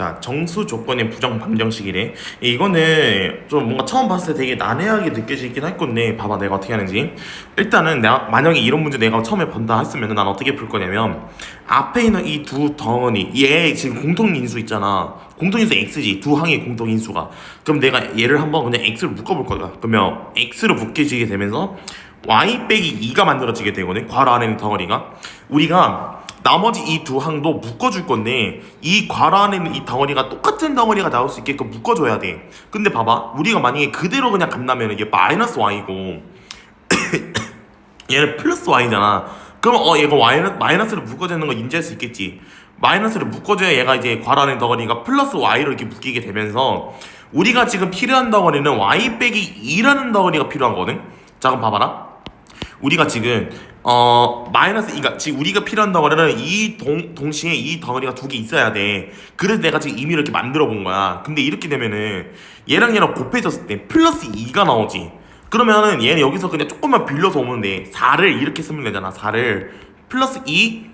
자 정수 조건의 부정 방정식이래. 이거는 좀 뭔가 처음 봤을 때 되게 난해하게 느껴지긴 할 건데 봐봐 내가 어떻게 하는지. 일단은 내가 만약에 이런 문제 내가 처음에 본다 했으면 난 어떻게 풀 거냐면 앞에 있는 이 두 덩어리 얘 지금 공통인수 있잖아. 공통인수 x지 두 항의 공통인수가. 그럼 내가 얘를 한번 그냥 x로 묶어볼 거야. 그러면 x로 묶여지게 되면서 y 빼기 2가 만들어지게 되거든 괄호 안에 있는 덩어리가. 우리가 나머지 이 두 항도 묶어줄 건데 이 괄호 안에 있는 이 덩어리가 똑같은 덩어리가 나올 수 있게끔 묶어줘야 돼. 근데 봐봐. 우리가 만약에 그대로 그냥 간다면 이게 마이너스 y고 얘는 플러스 y잖아. 그럼 어 얘가 마이너스, 마이너스를 묶어주는 거 인지할 수 있겠지. 마이너스를 묶어줘야 얘가 이제 괄호 안에 덩어리가 플러스 y로 이렇게 묶이게 되면서 우리가 지금 필요한 덩어리는 y 빼기 2라는 덩어리가 필요한 거든? 자 그럼 봐봐라. 우리가 지금 어 마이너스 그러니까 지금 우리가 필요한 덩어리는 이 동, 동시에 이 덩어리가 두 개 있어야 돼. 그래서 내가 지금 이미 이렇게 만들어 본 거야. 근데 이렇게 되면은 얘랑 얘랑 곱해졌을 때 플러스 2가 나오지. 그러면은 얘는 여기서 그냥 조금만 빌려서 오면 돼. 4를 이렇게 쓰면 되잖아 4를. 플러스 2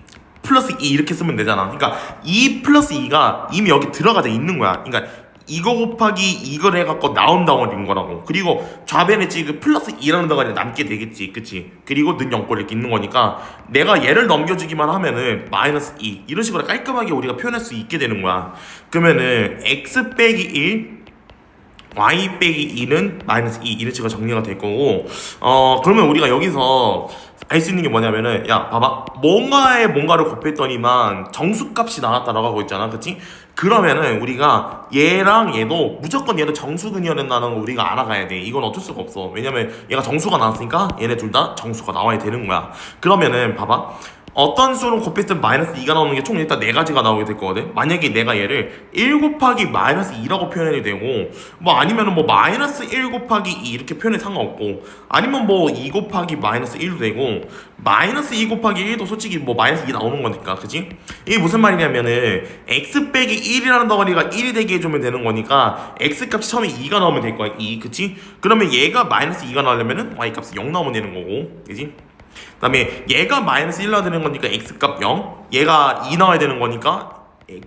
플러스 2 이렇게 쓰면 되잖아. 그러니까 2 플러스 2가 이미 여기 들어가져 있는 거야. 그러니까 이거 곱하기 이걸 해갖고 나온 덩어리인 거라고. 그리고 좌변에 지금 플러스 2라는 덩어리가 남게 되겠지. 그치? 그리고 는 0꼴 이렇게 있는 거니까 내가 얘를 넘겨주기만 하면은 마이너스 2 이런 식으로 깔끔하게 우리가 표현할 수 있게 되는 거야. 그러면은 x 빼기 1 y 빼기 2는 마이너스 2 이런 식으로 정리가 될 거고. 어 그러면 우리가 여기서 알 수 있는 게 뭐냐면은 야 봐봐. 뭔가에 뭔가를 곱했더니만 정수값이 나왔다라고 하고 있잖아 그치? 그러면은 우리가 얘랑 얘도 무조건 얘도 정수근이어낸다는 걸 우리가 알아가야 돼. 이건 어쩔 수가 없어. 왜냐면 얘가 정수가 나왔으니까 얘네 둘 다 정수가 나와야 되는 거야. 그러면은 봐봐 어떤 수로 곱했을 때 마이너스 2가 나오는 게 총 일단 네 가지가 나오게 될 거거든. 만약에 내가 얘를 1 곱하기 마이너스 2라고 표현해도 되고, 뭐 아니면 은 뭐 마이너스 1 곱하기 2 이렇게 표현해 상관없고, 아니면 뭐 2 곱하기 마이너스 1도 되고, 마이너스 2 곱하기 1도 솔직히 뭐 마이너스 2 나오는 거니까, 그지? 이게 무슨 말이냐면은 x 빼기 1이라는 덩어리가 1이 되게 해주면 되는 거니까 x 값이 처음에 2가 나오면 될 거야, 2, 그치? 그러면 얘가 마이너스 2가 나오려면은 y 값이 0 나오면 되는 거고, 그지? 그 다음에 얘가 마이너스 1 나와야 되는 거니까 x값 0 얘가 2 나와야 되는 거니까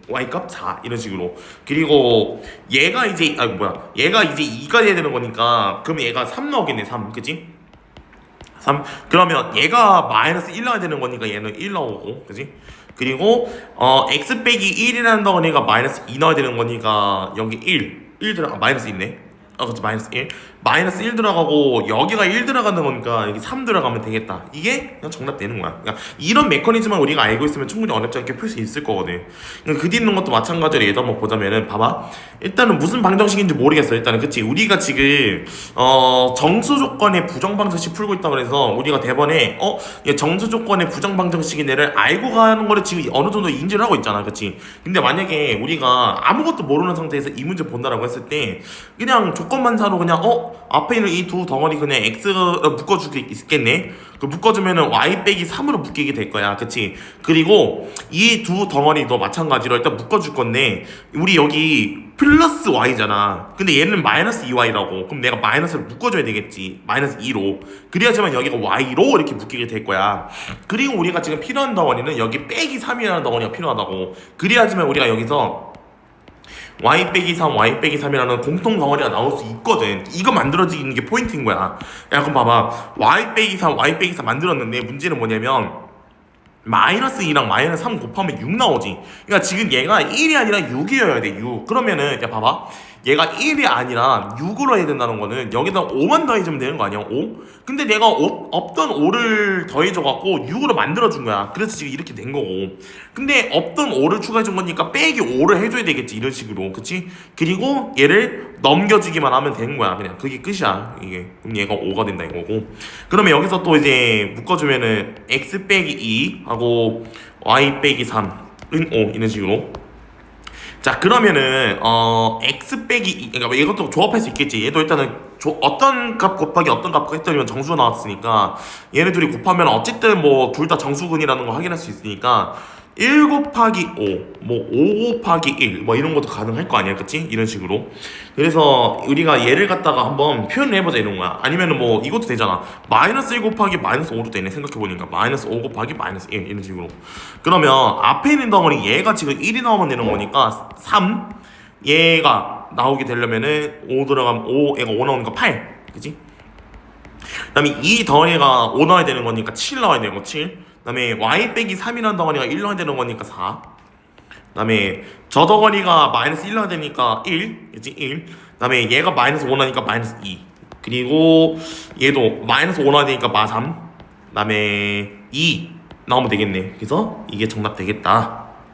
y값 4 이런 식으로. 그리고 얘가 이제 아 뭐야. 얘가 이제 2가 돼야 되는 거니까 그러면 얘가 3 나오겠네 3 그치? 3 그러면 얘가 마이너스 1 나와야 되는 거니까 얘는 1 나오고 그지? 그리고 어 x 빼기 1이라는 덩어리가 마이너스 2 나와야 되는 거니까 여기 1 1 들어가 마이너스 있네 어 그렇지 마이너스 1 마이너스 1 들어가고 여기가 1 들어가는 거니까 여기 3 들어가면 되겠다. 이게 그냥 정답 되는 거야. 그러니까 이런 메커니즘을 우리가 알고 있으면 충분히 어렵지 않게 풀 수 있을 거거든. 그러니까 그 뒤에 있는 것도 마찬가지로 얘도 한번 보자면은 봐봐. 일단은 무슨 방정식인지 모르겠어 일단은 그치? 우리가 지금 어 정수 조건의 부정 방정식 풀고 있다 그래서 우리가 대번에 어얘 정수 조건의 부정 방정식인 애를 알고 가는 거를 지금 어느 정도 인지를 하고 있잖아. 그치? 근데 만약에 우리가 아무것도 모르는 상태에서 이 문제 본다라고 했을 때 그냥 조 건만사로 그냥 어? 앞에 있는 이 두 덩어리 그냥 x 묶어주게 있겠네? 그 묶어주면은 y 빼기 3으로 묶이게 될 거야. 그치? 그리고 이 두 덩어리도 마찬가지로 일단 묶어줄 건데 우리 여기 플러스 y잖아. 근데 얘는 마이너스 2y라고. 그럼 내가 마이너스를 묶어줘야 되겠지. 마이너스 2로. 그래야지만 여기가 y로 이렇게 묶이게 될 거야. 그리고 우리가 지금 필요한 덩어리는 여기 빼기 3이라는 덩어리가 필요하다고. 그래야지만 우리가 여기서 y 빼기 3, y 빼기 3이라는 공통 덩어리가 나올 수 있거든. 이거 만들어지는 게 포인트인 거야. 야, 그럼 봐봐. y 빼기 3, y 빼기 3 만들었는데 문제는 뭐냐면 마이너스 2랑 마이너스 3 곱하면 6 나오지. 그러니까 지금 얘가 1이 아니라 6이어야 돼, 6. 그러면은, 야, 봐봐. 얘가 1이 아니라 6으로 해야 된다는 거는 여기다 5만 더해주면 되는 거 아니야? 5? 근데 내가 오, 없던 5를 더해줘갖고 6으로 만들어준 거야. 그래서 지금 이렇게 된 거고. 근데 없던 5를 추가해준 거니까 빼기 5를 해줘야 되겠지. 이런 식으로. 그치? 그리고 얘를 넘겨주기만 하면 되는 거야. 그냥 그게 끝이야. 이게. 그럼 얘가 5가 된다 이거고. 그러면 여기서 또 이제 묶어주면은 x 빼기 2 하고 y 빼기 3은 5 이런 식으로. 자 그러면은 어 x 빼기 2 그러니까 이것도 조합할 수 있겠지. 얘도 일단은 조, 어떤 값 곱하기 어떤 값 했더니만 정수가 나왔으니까 얘네 둘이 곱하면 어쨌든 뭐 둘 다 정수근이라는 걸 확인할 수 있으니까 1 곱하기 5, 뭐 5 곱하기 1, 뭐 이런 것도 가능할 거 아니야, 그치? 이런 식으로. 그래서 우리가 얘를 갖다가 한번 표현을 해보자 이런 거야. 아니면 은 뭐 이것도 되잖아. 마이너스 1 곱하기 마이너스 5도 되네, 생각해보니까. 마이너스 5 곱하기 마이너스 1, 이런 식으로. 그러면 앞에 있는 덩어리 얘가 지금 1이 나오면 되는 거니까 3, 얘가 나오게 되려면은 5 들어가면 5, 얘가 5 나오니까 8, 그치? 그 다음에 이 덩어리가 5 나와야 되는 거니까 7 나와야 되는 거 7. 그 다음에 y 빼기 3이라는 덩어리가 1 나와야 되는 거니까 4. 그 다음에 저 덩어리가 마이너스 1 나와야 되니까 1. 그치? 1. 그 다음에 얘가 마이너스 5 나니까 마이너스 2. 그리고 얘도 마이너스 5 나와야 되니까 마 3. 그 다음에 2 나오면 되겠네. 그래서 이게 정답 되겠다.